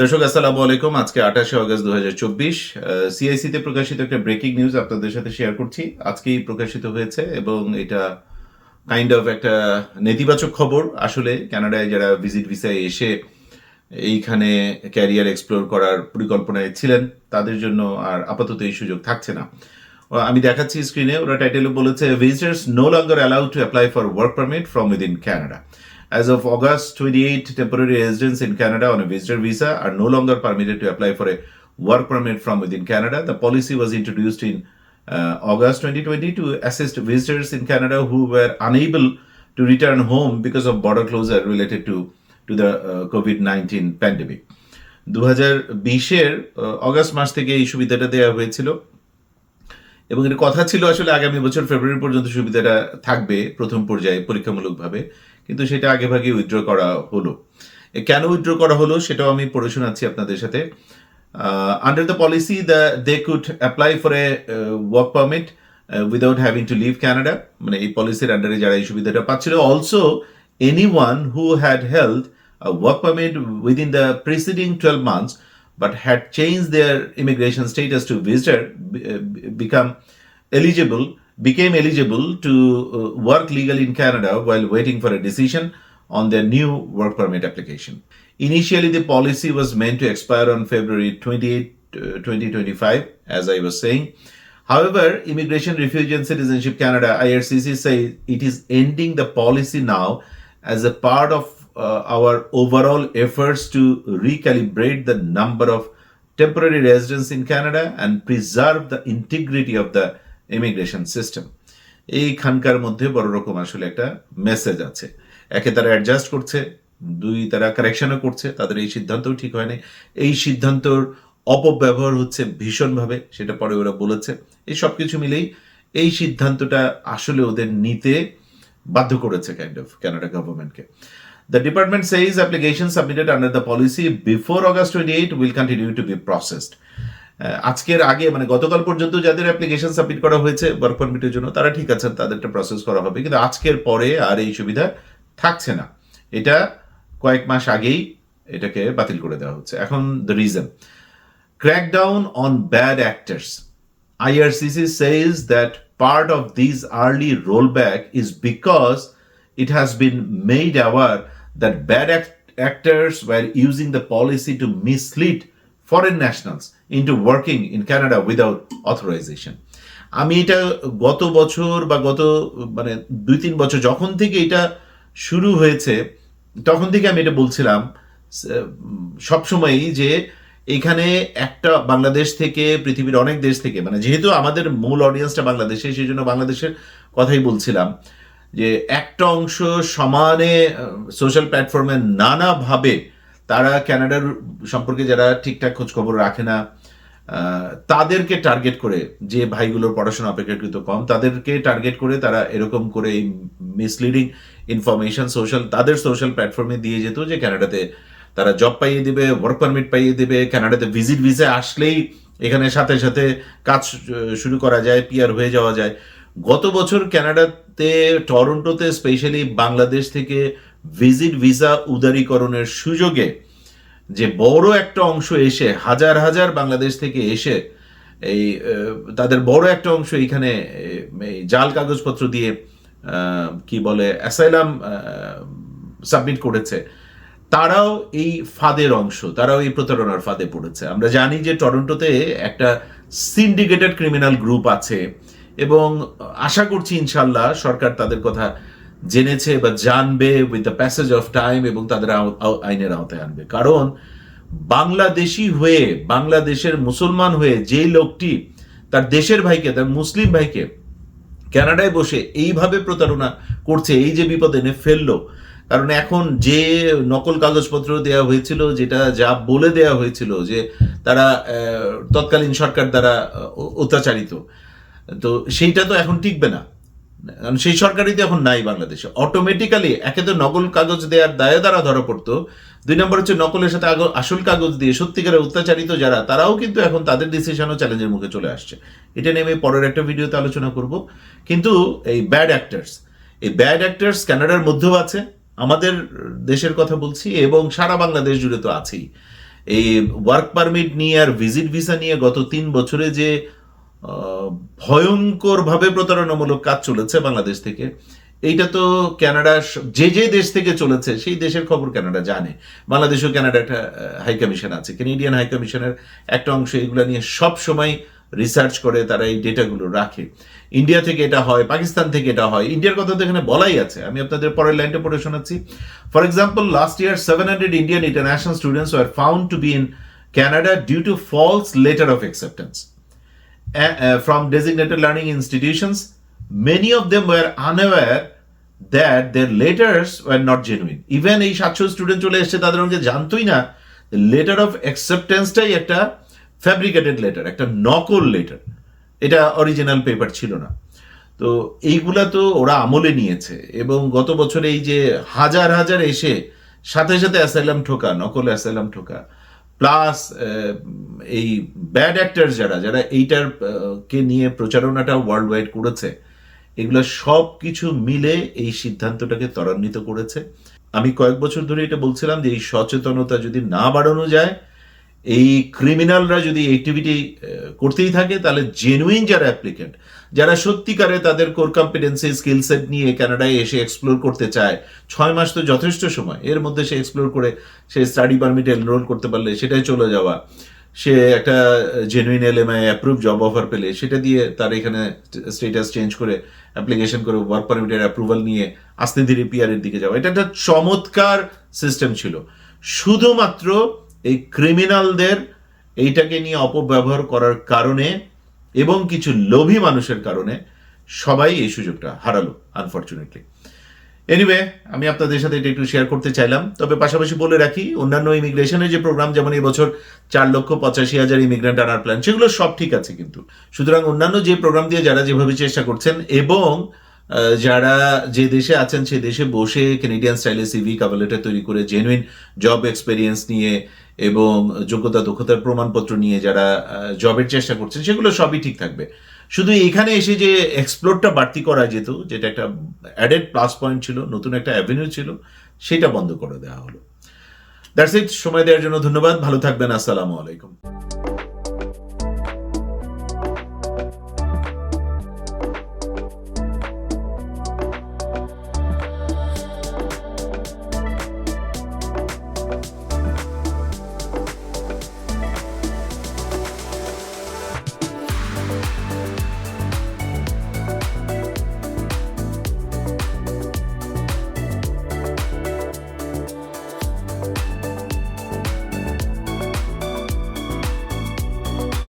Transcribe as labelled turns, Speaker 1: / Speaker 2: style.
Speaker 1: দর্শক, আসসালামু আলাইকুম। আজকে আঠাশে অগস্ট দু হাজার চব্বিশ প্রকাশিত একটা ব্রেকিং নিউজ আপনাদের সাথে শেয়ার করছি। আজকেই প্রকাশিত হয়েছে এবং এটা কাইন্ড অফ একটা নেতিবাচক খবর। আসলে কানাডায় যারা ভিজিট ভিসায় এসে এইখানে ক্যারিয়ার এক্সপ্লোর করার পরিকল্পনায় ছিলেন, তাদের জন্য আর আপাতত এই সুযোগ থাকছে না। আমি দেখাচ্ছি স্ক্রিনে ওরা টাইটেলে বলেছে visitors no longer allowed to apply for work permit from within Canada As of August 28, temporary residents in Canada on a visitor visa are no longer permitted to apply for a work permit from within Canada. The policy was introduced in uh, August 2020 to assist visitors in Canada who were unable to return home because of border closure related to, to the uh, COVID 19 pandemic. দু হাজার বিশের August মাস থেকে এই সুবিধাটা দেওয়া হয়েছিল এবং এর কথা ছিল আসলে আগামী বছর ফেব্রুয়ারি পর্যন্ত সুবিধাটা থাকবে প্রথম পর্যায়ে পরীক্ষামূলকভাবে কিন্তু সেটা আগে ভাগে উইথড্র করা হলো। কেন উইথড্র করা হলো সেটাও আমি পড়ে শোনাচ্ছি আপনাদের সাথে। Under the policy the they could apply for a work permit without having to leave Canada মানে এই পলিসির আন্ডারে যারা এই সুবিধাটা পাচ্ছিল also anyone who had held work permit within the preceding twelve months but had changed their immigration status be- uh, become eligible became eligible to uh, work legally in Canada while waiting for a decision on their new work permit application. Initially, the policy was meant to expire on February 28, uh, 2025, as I was saying. However, Immigration, Refugee and Citizenship Canada IRCC say it is ending the policy now as a part of uh, our overall efforts to recalibrate the number of temporary residents in Canada and preserve the integrity of the immigration system এইখানকার মধ্যে বড় রকম আসলে একটা message আছে। একে তারা adjust করছে, দুই তারা কারেকশনও করছে, তাদের এই সিদ্ধান্তও ঠিক হয়নি। এই সিদ্ধান্তর অপব্যবহার হচ্ছে ভীষণভাবে, সেটা পরে ওরা বলেছে। এই সব কিছু মিলেই এই সিদ্ধান্তটা আসলে ওদের নিতে বাধ্য করেছে কাইন্ড অফ কানাডা গভর্নমেন্টকে The department says applications submitted under the policy before August 28 will continue to be processed. আজকের আগে মানে গতকাল পর্যন্ত যাদের অ্যাপ্লিকেশন সাবমিট করা হয়েছে ওয়ার্ক পারমিটের জন্য, তারা ঠিক আছেন, তাদেরটা প্রসেস করা হবে। কিন্তু আজকের পরে আর এই সুবিধা থাকছে না। এটা কয়েক মাস আগেই এটাকে বাতিল করে দেওয়া হচ্ছে। এখন the reason crackdown on bad actors IRCC says that part of this early roll back is because it has been made aware that bad actors were using the policy to mislead foreign nationals into working in Canada without authorization. আমি এটা গত বছর বা গত মানে দুই তিন বছর যখন থেকে এটা শুরু হয়েছে, তখন থেকে আমি এটা বলছিলাম সবসময়ই যে এখানে একটা বাংলাদেশ থেকে, পৃথিবীর অনেক দেশ থেকে মানে যেহেতু আমাদের মূল অডিয়েন্সটা বাংলাদেশে, সেই জন্য বাংলাদেশের কথাই বলছিলাম, যে একটা অংশ সমানে সোশ্যাল প্ল্যাটফর্মে নানাভাবে তারা কানাডার সম্পর্কে যারা ঠিকঠাক খোঁজ খবর রাখে না তাদেরকে টার্গেট করে যে ভাইগুলোর পড়াশোনা অপেক্ষাকৃত কম, তাদেরকে টার্গেট করে তারা এরকম করে এই মিসলিডিং ইনফরমেশন সোশ্যাল তাদের সোশ্যাল প্ল্যাটফর্মে দিয়ে যেত যে কানাডাতে তারা জব পাইয়ে দিবে ওয়ার্ক পারমিট পাইয়ে দিবে কানাডাতে ভিজিট ভিসা আসলেই এখানে সাথে সাথে কাজ শুরু করা যায় পিয়ার হয়ে যাওয়া যায়। গত বছর কানাডাতে টরন্টোতে স্পেশালি বাংলাদেশ থেকে ভিজিট ভিসা উদারীকরণের সুযোগে যে বড় একটা অংশ এসে, হাজার হাজার বাংলাদেশ থেকে এসে এই তাদের বড় একটা অংশ এখানে এই জাল কাগজপত্র দিয়ে কি বলে, অ্যাসাইলাম সাবমিট করেছে, তারাও এই ফাঁদের অংশ, তারাও এই প্রতারণার ফাঁদে পড়েছে। আমরা জানি যে টরন্টোতে একটা সিন্ডিকেটেড ক্রিমিনাল গ্রুপ আছে এবং আশা করছি ইনশাল্লাহ সরকার তাদের কথা জেনেছে বা জানবে with the passage of time এবং তাদের আইনের আওতায় আনবে। কারণ বাংলাদেশি হয়ে, বাংলাদেশের মুসলমান হয়ে যে লোকটি তার দেশের ভাইকে, তার মুসলিম ভাইকে কানাডায় বসে এইভাবে প্রতারণা করছে, এই যে বিপদ এনে ফেলল, কারণ এখন যে নকল কাগজপত্র দেওয়া হয়েছিল, যেটা যা বলে দেওয়া হয়েছিল যে তারা তৎকালীন সরকার দ্বারা অত্যাচারিত, তো সেইটা তো এখন টিকবে না। কারণ সেই সরকারই তো এখন নাই বাংলাদেশে। অটোমেটিক্যালি একে তো নকল কাগজ দেওয়ার দায়ে দ্বারা ধরা পড়তো। দুই নম্বর হচ্ছে নকলের সাথে আসল কাগজ দিয়ে সত্যিকারের অত্যাচারিত যারা, তারাও কিন্তু এখন তাদের ডিসিশনও চ্যালেঞ্জের মুখে চলে আসছে। এটা নিয়ে আমি পরের একটা ভিডিওতে আলোচনা করব। কিন্তু এই ব্যাড অ্যাক্টার্স এই ব্যাড অ্যাক্টার্স কানাডার মধ্যেও আছে, আমাদের দেশের কথা বলছি এবং সারা বাংলাদেশ জুড়ে তো আছেই। এই ওয়ার্ক পারমিট নিয়ে আর ভিজিট ভিসা নিয়ে গত তিন বছরে যে ভয়ঙ্কর ভাবে প্রতারণামূলক কাজ চলেছে বাংলাদেশ থেকে। এইটা তো ক্যানাডা যে যে দেশ থেকে চলেছে, সেই দেশের খবর ক্যানাডা জানে। বাংলাদেশও ক্যানাডা একটা হাই কমিশন আছে। কেনেডিয়ান হাই কমিশনের একটা অংশ এগুলো নিয়ে সব সময় রিসার্চ করে, তারা এই ডেটাগুলো রাখে। ইন্ডিয়া থেকে এটা হয় পাকিস্তান থেকে এটা হয়। ইন্ডিয়ার কথা তো এখানে বলাই আছে। আমি আপনাদের পরের লাইনটা পড়ে শোনাচ্ছি। For example last year seven hundred Indian international students were found to be in Canada due to false letter of acceptance uh, from designated learning institutions, many of them were unaware that their letters were not genuine. Even এই সাতশো student চলে এসেছে তাদের অনেকে জানতোই না letter of অ্যাকসেপ্টেন্সটাই একটা fabricated letter একটা নকল লেটার এটা অরিজিনাল পেপার ছিল না তো এইগুলা তো ওরা আমলে নিয়েছে এবং গত বছরে এই যে হাজার হাজার এসে সাথে সাথে অ্যাসাইলাম ঠোকা নকল অ্যাসাইলাম ঠোকা প্লাস এই ব্যাড অ্যাক্টার যারা যারা এইটার কে নিয়ে প্রচারণাটা ওয়ার্ল্ড ওয়াইড করেছে, এগুলো সব কিছু মিলে এই সিদ্ধান্তটাকে ত্বরান্বিত করেছে। আমি কয়েক বছর ধরে এটা বলছিলাম যে এই সচেতনতা যদি না বাড়ানো যায় এই ক্রিমিনালরা যদি অ্যাক্টিভিটি করতেই থাকে, তাহলে জেনুইন যারা অ্যাপ্লিকেন্ট যারা সত্যিকারে তাদের কোর কম্পিটেন্সি স্কিল সেট নিয়ে কানাডায় এসে এক্সপ্লোর করতে চায়, ছয় মাস তো যথেষ্ট সময়, এর মধ্যে সে এক্সপ্লোর করে, সে স্টাডি পারমিটে এনরোল করতে পারলে, সেটাই চলে যাওয়া। সে একটা genuine LMIA approve job offer পেলে, সেটা দিয়ে তার এখানে স্টেটাস চেঞ্জ করে অ্যাপ্লিকেশন করে ওয়ার্ক পারমিটের অ্যাপ্রুভাল নিয়ে আস্তে ধীরে পিআরের দিকে যাওয়া। এটা একটা চমৎকার সিস্টেম ছিল। শুধুমাত্র এই ক্রিমিনালদের এইটাকে নিয়ে অপব্যবহার করার কারণে এবং কিছু লোভী মানুষের কারণে সবাই এই সুযোগটা হারালো আনফর্চুনেটলি এনিওয়ে আমি আপনাদের সাথে এটা একটু শেয়ার করতে চাইলাম। তবে পাশাপাশি বলে রাখি, অন্যান্য ইমিগ্রেশনের যে প্রোগ্রাম যেমন এই বছর চার লক্ষ পঁচাশি হাজার ইমিগ্রেন্ট আনার প্ল্যান সেগুলো সব ঠিক আছে কিন্তু। সুতরাং অন্যান্য যে প্রোগ্রাম দিয়ে যারা যেভাবে চেষ্টা করছেন এবং যারা যে দেশে আছেন সে দেশে বসে কেনেডিয়ান স্টাইলে সিভি কাভালেটার তৈরি করে জেনুইন জব এক্সপেরিয়েন্স নিয়ে এবং যোগ্যতা, দক্ষতার প্রমাণপত্র নিয়ে যারা জবের চেষ্টা করছেন, সেগুলো সবই ঠিক থাকবে। শুধু এখানে এসে যে এক্সপ্লোরটা বাড়তি করা যেত, যেটা একটা অ্যাডেড প্লাস পয়েন্ট ছিল, নতুন একটা অ্যাভিনিউ ছিল, সেটা বন্ধ করে দেওয়া হলো। দ্যাটস ইট সময় দেওয়ার জন্য ধন্যবাদ, ভালো থাকবেন, আসসালামু আলাইকুম।